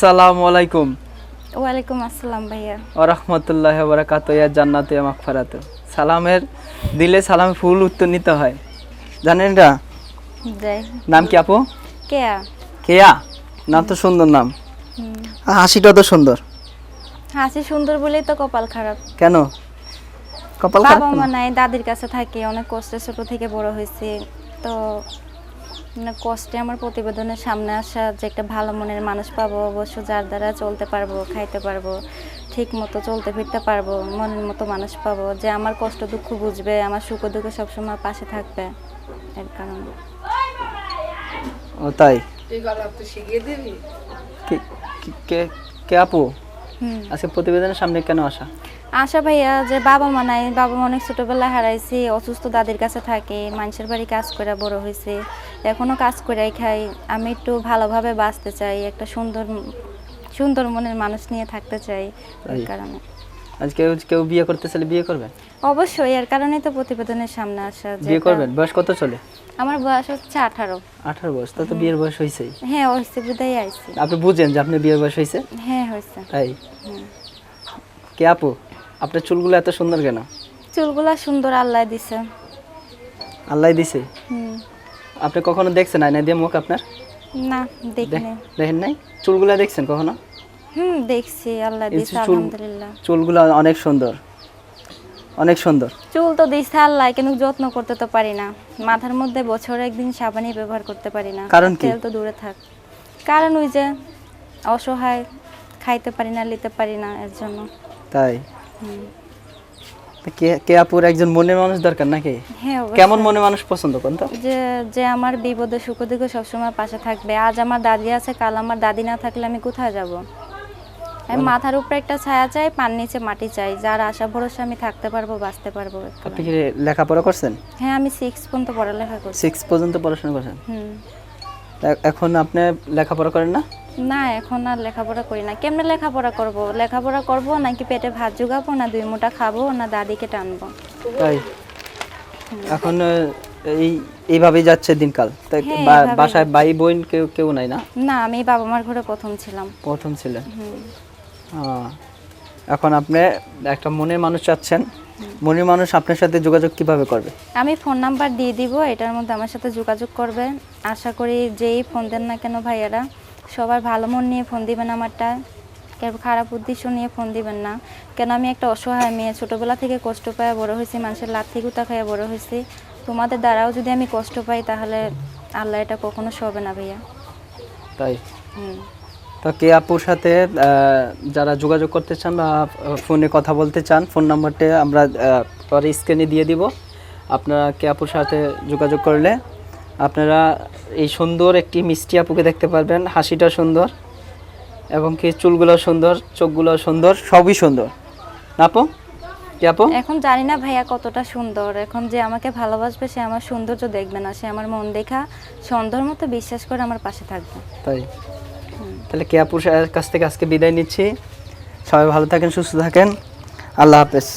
আসসালামু আলাইকুম। ওয়ালাইকুম আসসালাম ভাইয়া। ও রহমতুল্লাহ বারাকাত ইয়া জান্নাত মাগফিরাত। সালামের দিলে সালামে ফুল উত্তর নিতে হয়। জানেন যাই। নাম কি আপু? কেয়া। কেয়া? নাম তো সুন্দর নাম। হাসিটা তো সুন্দর। হাসি সুন্দর বলেই তো কপাল খারাপ। কেন? কপাল খারাপ বাবা? মা নাই দাদির কাছে থাকি অনেক কষ্টে ছোট থেকে বড় হয়েছে। তো কষ্টে আমার প্রতিবেদনের সামনে আসা যে একটা ভালো মনের মানুষ পাবো অবশ্য যার দ্বারা চলতে পারব খাইতে পারব ঠিক মতো চলতে ফিরতে পারব মনের মতো মানুষ পাবো যে আমার কষ্ট দুঃখ বুঝবে আমার সুখ দুঃখ সবসময় পাশে থাকবে এর কারণে। ও তাই? কি- কি- কে কে আপু? আজকে প্রতিবেদনের সামনে কেন আসা? আশা ভাইয়া যে বাবা মা নাই বাবা মা অনেক ছোটবেলায় হারাইছি অসুস্থ দাদির কাছে থাকে মানুষের বাড়ি কাজ করে বড় হয়েছে এখনও কাজ করেই খাই। আমি একটু ভালোভাবে বাঁচতে চাই একটা সুন্দর সুন্দর মনের মানুষ নিয়ে থাকতে চাই কারণে। আজ কেউ কেউ বিয়ে করতে চাইলে বিয়ে করবেন অবশ্যই এর কারণেই তো প্রতিবেদনের সামনে আসা বিয়ে করবেন? বয়স কত চলে? আমার বয়স হচ্ছে আঠারো। আঠারো বয়স তো বিয়ের বয়স হয়েছেই। হ্যাঁ হয়েছে বিদায় আইছি। আপনি বুঝেন যে আপনি বিয়ের বয়স হয়েছে? হ্যাঁ হয়েছে। তাই? কে আপু? আপনার চুলগুলো এত সুন্দর কেন? চুলগুলা সুন্দর আল্লাহ দিছে। আল্লাহ দিছে? হুম। আপনি কখনো দেখছেন আয়না দিয়ে মুখ আপনার? না দেখ- দেখিনি দেখেন নাই? চুলগুলো দেখছেন কখনো? হুম দেখছি আল্লাহ দিছে আলহামদুলিল্লাহ। চুলগুলো অনেক সুন্দর। অনেক সুন্দর। চুল তো দিচ্ছে আল্লাহ কিন্তু যত্ন করতে তো পারি না। মাথার মধ্যে বছরে একদিন সাবানই ব্যবহার করতে পারি না। কারণ কি? তেল তো দূরে থাক। কারণ ওই যে অসহায় খাইতে পারি না নিতে পারি না এর জন্য। তাই? কে কে আপুর একজন মনের মানুষ দরকার নাকি? হ্যাঁ কেমন মনে মানুষ পছন্দ করেন তো? যে যে আমার বিপদে সুখ দুঃখে সবসময় পাশে থাকবে। আজ আমার দাদি আছে কাল আমার দাদি না থাকলে আমি কোথায় যাব? আমি মাথার উপরে একটা ছায়া চাই পান নিচে মাটি চাই। যার আশা ভরসা আমি থাকতে পারব বাঁচতে পারব আপনি কি লেখাপড়া করছেন? হ্যাঁ আমি সিক্স পর্যন্ত পড়ালেখা করছি। সিক্স পর্যন্ত পড়াশোনা করছেন? হুম। এখন আপনি লেখাপড়া করেন না? না এখন আর লেখাপড়া করি না। কেমনে লেখাপড়া করব? লেখাপড়া করব নাকি পেটে ভাত জোগাবো না দুই মুঠা খাব না দাদিকে টানবো? তাই? এখন এই এইভাবেই যাচ্ছে দিনকাল। তাই হ্যাঁ, বাসায় ভাই বোন কেউ কেউ নাই না? না আমি বাবা মার ঘরে প্রথম ছিলাম। প্রথম ছিলেন? এখন আপনি একটা মনের মানুষ চাচ্ছেন। মনের মানুষ আপনার সাথে যোগাযোগ কীভাবে করবে? আমি ফোন নাম্বার দিয়ে দিব এটার মধ্যে আমার সাথে যোগাযোগ করবে। আশা করি যেই ফোন দেন না কেন ভাইয়ারা সবার ভালো মন নিয়ে ফোন দিবেন আমারটা। কেউ খারাপ উদ্দেশ্য নিয়ে ফোন দিবেন না। কেন আমি একটা অসহায় মেয়ে ছোটোবেলা থেকে কষ্ট পায় বড় হয়েছি মানুষের লাথি গুতা খাইয়া বড় হয়েছি। তোমাদের দ্বারাও যদি আমি কষ্ট পাই তাহলে আল্লাহ এটা কখনো সবে না ভাইয়া। তাই? হুম। তো কে আপুর সাথে যারা যোগাযোগ করতে চান বা ফোনে কথা বলতে চান ফোন নাম্বারটা আমরা পরে স্ক্রিনে দিয়ে দিব। আপনারা কে আপুর সাথে যোগাযোগ করলে আপনারা এই সুন্দর একটি মিষ্টি আপুকে দেখতে পারবেন। হাসিটা সুন্দর এবং কি চুলগুলো সুন্দর চোখগুলো সুন্দর সবই সুন্দর। আপু? কে আপু? এখন জানি না ভাইয়া কতটা সুন্দর। এখন যে আমাকে ভালোবাসবে সে আমার সৌন্দর্য দেখবে না। সে আমার মন দেখা সন্ধ্যার মতো বিশ্বাস করে আমার পাশে থাকবে। তাই। তাহলে কেয়াপুর কাছ থেকে আজকে বিদায় নিচ্ছি। সবাই ভালো থাকেন সুস্থ থাকেন। আল্লাহ হাফেজ।